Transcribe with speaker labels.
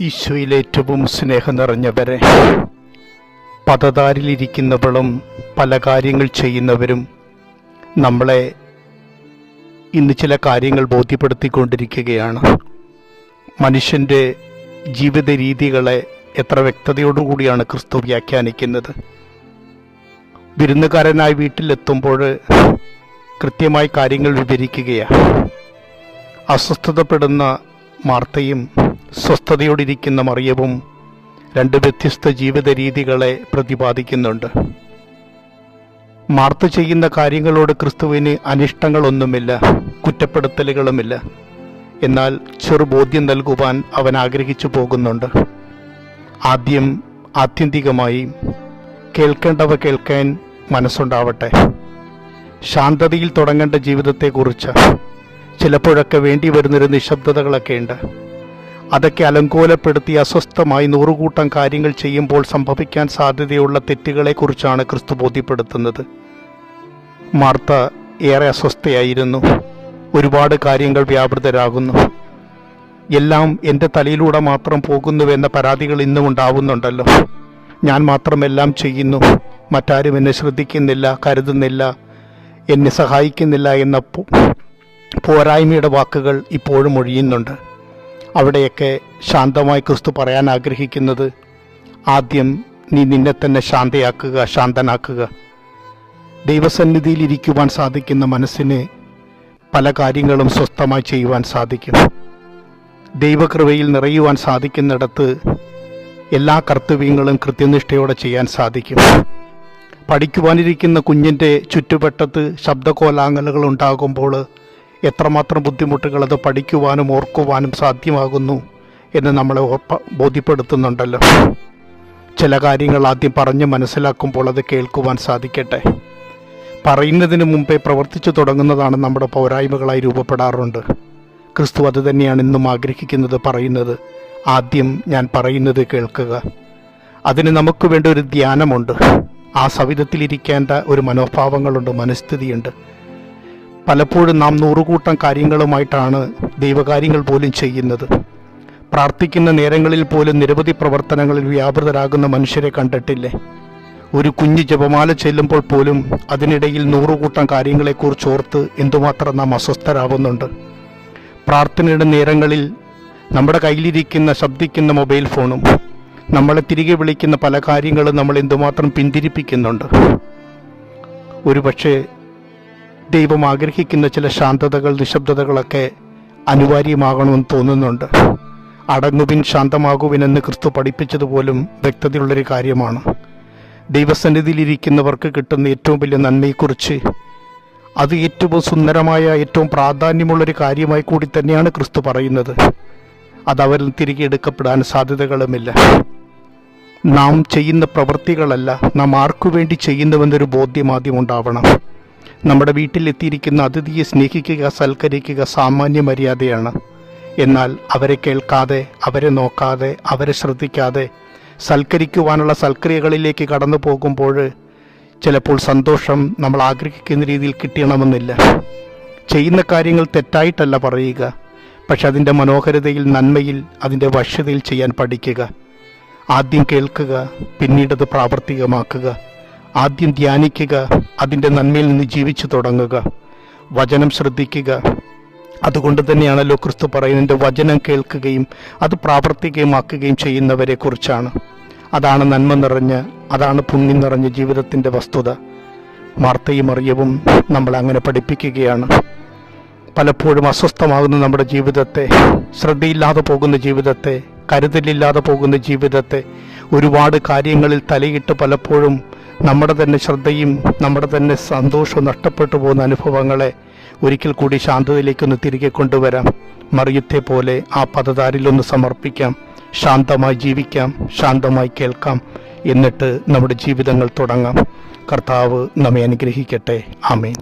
Speaker 1: ഈശോയിൽ ഏറ്റവും സ്നേഹം നിറഞ്ഞവരെ പതതാരിലിരിക്കുന്നവളും പല കാര്യങ്ങൾ ചെയ്യുന്നവരും നമ്മളെ ഇന്ന് ചില കാര്യങ്ങൾ ബോധ്യപ്പെടുത്തിക്കൊണ്ടിരിക്കുകയാണ്. മനുഷ്യന്റെ ജീവിത രീതികളെ എത്ര വ്യക്തതയോടുകൂടിയാണ് ക്രിസ്തു വ്യാഖ്യാനിക്കുന്നത്. വിരുന്നുകാരനായി വീട്ടിലെത്തുമ്പോൾ കൃത്യമായി കാര്യങ്ങൾ വിവരിക്കുകയാണ്. അസ്വസ്ഥതപ്പെടുന്ന മാർത്തയും സ്വസ്ഥതയോടിരിക്കുന്ന മറിയവും രണ്ട് വ്യത്യസ്ത ജീവിത രീതികളെ പ്രതിപാദിക്കുന്നുണ്ട്. മാർത്ത ചെയ്യുന്ന കാര്യങ്ങളോട് ക്രിസ്തുവിന് അനിഷ്ടങ്ങളൊന്നുമില്ല കുറ്റപ്പെടുത്തലുകളുമില്ല. എന്നാൽ ചെറുബോധ്യം നൽകുവാൻ അവൻ ആഗ്രഹിച്ചു പോകുന്നുണ്ട്. ആദ്യം ആത്യന്തികമായി കേൾക്കേണ്ടവ കേൾക്കാൻ മനസ്സുണ്ടാവട്ടെ. ശാന്തതയിൽ തുടങ്ങേണ്ട ജീവിതത്തെക്കുറിച്ച് ചിലപ്പോഴൊക്കെ വേണ്ടി വരുന്നൊരു നിശബ്ദതകളൊക്കെ ഉണ്ട്. അതൊക്കെ അലങ്കോലപ്പെടുത്തി അസ്വസ്ഥമായി നൂറുകൂട്ടം കാര്യങ്ങൾ ചെയ്യുമ്പോൾ സംഭവിക്കാൻ സാധ്യതയുള്ള തെറ്റുകളെക്കുറിച്ചാണ് ക്രിസ്തു ബോധ്യപ്പെടുത്തുന്നത്. മാർത്ത ഏറെ അസ്വസ്ഥയായിരുന്നു. ഒരുപാട് കാര്യങ്ങൾ വ്യാപൃതരാകുന്നു. എല്ലാം എന്റെ തലയിലൂടെ മാത്രം പോകുന്നുവെന്ന പരാതികൾ ഇന്നും ഉണ്ടാവുന്നുണ്ടല്ലോ. ഞാൻ മാത്രം എല്ലാം ചെയ്യുന്നു. മറ്റാരും എന്നെ ശ്രദ്ധിക്കുന്നില്ല കരുതുന്നില്ല എന്നെ സഹായിക്കുന്നില്ല എന്ന പോരായ്മയുടെ വാക്കുകൾ ഇപ്പോഴും ഒഴിയുന്നുണ്ട്. അവിടെയൊക്കെ ശാന്തമായി ക്രിസ്തു പറയാൻ ആഗ്രഹിക്കുന്നത് ആദ്യം നീ നിന്നെ തന്നെ ശാന്തയാക്കുക ശാന്തനാക്കുക. ദൈവസന്നിധിയിൽ ഇരിക്കുവാൻ സാധിക്കുന്ന മനസ്സിന് പല കാര്യങ്ങളും സ്വസ്ഥമായി ചെയ്യുവാൻ സാധിക്കും ദൈവകൃപയിൽ നിറയുവാൻ സാധിക്കുന്നിടത്ത് എല്ലാ കർത്തവ്യങ്ങളും കൃത്യനിഷ്ഠയോടെ ചെയ്യാൻ സാധിക്കും. പഠിക്കുവാനിരിക്കുന്ന കുഞ്ഞിന്റെ ചുറ്റുവട്ടത്ത് ശബ്ദകോലാങ്ങലുകൾ ഉണ്ടാകുമ്പോൾ എത്രമാത്രം ബുദ്ധിമുട്ടുകൾ അത് പഠിക്കുവാനും ഓർക്കുവാനും സാധ്യമാകുന്നു എന്ന് നമ്മളെ ഓർപ്പ ബോധ്യപ്പെടുത്തുന്നുണ്ടല്ലോ. ചില കാര്യങ്ങൾ ആദ്യം പറഞ്ഞ് മനസ്സിലാക്കുമ്പോൾ അത് കേൾക്കുവാൻ സാധിക്കട്ടെ. പറയുന്നതിന് മുമ്പേ പ്രവർത്തിച്ചു തുടങ്ങുന്നതാണ് നമ്മുടെ പോരായ്മകളായി രൂപപ്പെടാറുണ്ട്. ക്രിസ്തു അത് തന്നെയാണ് ഇന്നും ആഗ്രഹിക്കുന്നത് പറയുന്നത്. ആദ്യം ഞാൻ പറയുന്നത് കേൾക്കുക. അതിന് നമുക്ക് വേണ്ട ഒരു ധ്യാനമുണ്ട്. ആ സവിധത്തിലിരിക്കേണ്ട ഒരു മനോഭാവങ്ങളുണ്ട് മനസ്ഥിതിയുണ്ട്. പലപ്പോഴും നാം നൂറുകൂട്ടം കാര്യങ്ങളുമായിട്ടാണ് ദൈവകാര്യങ്ങൾ പോലും ചെയ്യുന്നത്. പ്രാർത്ഥിക്കുന്ന നേരങ്ങളിൽ പോലും നിരവധി പ്രവർത്തനങ്ങളിൽ വ്യാപൃതരാകുന്ന മനുഷ്യരെ കണ്ടിട്ടില്ലേ? ഒരു കുഞ്ഞ് ജപമാല ചെല്ലുമ്പോൾ പോലും അതിനിടയിൽ നൂറുകൂട്ടം കാര്യങ്ങളെക്കുറിച്ച് ഓർത്ത് എന്തുമാത്രം നാം അസ്വസ്ഥരാകുന്നുണ്ട് പ്രാർത്ഥനയുടെ നേരങ്ങളിൽ നമ്മുടെ കയ്യിലിരിക്കുന്ന ശബ്ദിക്കുന്ന മൊബൈൽ ഫോണും നമ്മളെ തിരികെ വിളിക്കുന്ന പല കാര്യങ്ങളും നമ്മൾ എന്തുമാത്രം പിന്തിരിപ്പിക്കുന്നുണ്ട്. ഒരുപക്ഷെ ദൈവം ആഗ്രഹിക്കുന്ന ചില ശാന്തതകൾ നിശബ്ദതകളൊക്കെ അനിവാര്യമാകണമെന്ന് തോന്നുന്നുണ്ട്. അടങ്ങുവിൻ ശാന്തമാകുവിനെന്ന് ക്രിസ്തു പഠിപ്പിച്ചതുപോലും വ്യക്തതയുള്ളൊരു കാര്യമാണ്. ദൈവസന്നിധിയിലിരിക്കുന്നവർക്ക് കിട്ടുന്ന ഏറ്റവും വലിയ നന്മയെക്കുറിച്ച് അത് ഏറ്റവും സുന്ദരമായ ഏറ്റവും പ്രാധാന്യമുള്ളൊരു കാര്യമായി കൂടി തന്നെയാണ് ക്രിസ്തു പറയുന്നത്. അത് അവരിൽ തിരികെ എടുക്കപ്പെടാൻ സാധ്യതകളുമില്ല. നാം ചെയ്യുന്ന പ്രവൃത്തികളല്ല നാം ആർക്കു വേണ്ടി ചെയ്യുന്നുവെന്നൊരു ബോധ്യം ആദ്യം ഉണ്ടാവണം. നമ്മുടെ വീട്ടിലെത്തിയിരിക്കുന്ന അതിഥിയെ സ്നേഹിക്കുക സൽക്കരിക്കുക സാമാന്യ മര്യാദയാണ്. എന്നാൽ അവരെ കേൾക്കാതെ അവരെ നോക്കാതെ അവരെ ശ്രദ്ധിക്കാതെ സൽക്കരിക്കുവാനുള്ള സൽക്രിയകളിലേക്ക് കടന്നു പോകുമ്പോൾ ചിലപ്പോൾ സന്തോഷം നമ്മൾ ആഗ്രഹിക്കുന്ന രീതിയിൽ കിട്ടണമെന്നില്ല. ചെയ്യുന്ന കാര്യങ്ങൾ തെറ്റായിട്ടല്ല പറയുക പക്ഷെ അതിന്റെ മനോഹരതയിൽ നന്മയിൽ അതിന്റെ വശ്യതയിൽ ചെയ്യാൻ പഠിക്കുക. ആദ്യം കേൾക്കുക പിന്നീടത് പ്രാവർത്തികമാക്കുക. ആദ്യം ധ്യാനിക്കുക അതിന്റെ നന്മയിൽ നിന്ന് ജീവിച്ചു തുടങ്ങുക വചനം ശ്രദ്ധിക്കുക. അതുകൊണ്ട് തന്നെയാണല്ലോ ക്രിസ്തു പറയുന്നതിന്റെ വചനം കേൾക്കുകയും അത് പ്രാവർത്തികമാക്കുകയും ചെയ്യുന്നവരെ കുറിച്ചാണ്. അതാണ് നന്മ നിറഞ്ഞ് അതാണ് പുണ്യം നിറഞ്ഞ ജീവിതത്തിന്റെ വസ്തുത. മാർത്തയും അറിയവും നമ്മൾ അങ്ങനെ പഠിപ്പിക്കുകയാണ്. പലപ്പോഴും അസ്വസ്ഥമാകുന്ന നമ്മുടെ ജീവിതത്തെ ശ്രദ്ധയില്ലാതെ പോകുന്ന ജീവിതത്തെ കരുതലില്ലാതെ പോകുന്ന ജീവിതത്തെ ഒരുപാട് കാര്യങ്ങളിൽ തലയിട്ട് പലപ്പോഴും നമ്മുടെ തന്നെ ശ്രദ്ധയും നമ്മുടെ തന്നെ സന്തോഷവും നഷ്ടപ്പെട്ടു പോകുന്ന അനുഭവങ്ങളെ ഒരിക്കൽ കൂടി ശാന്തതയിലേക്കൊന്ന് തിരികെ കൊണ്ടുവരാം. മറിയത്തെ പോലെ ആ പദതാരിലൊന്ന് സമർപ്പിക്കാം. ശാന്തമായി ജീവിക്കാം ശാന്തമായി കേൾക്കാം. എന്നിട്ട് നമ്മുടെ ജീവിതങ്ങൾ തുടങ്ങാം. കർത്താവ് നമ്മെ അനുഗ്രഹിക്കട്ടെ. ആമേൻ.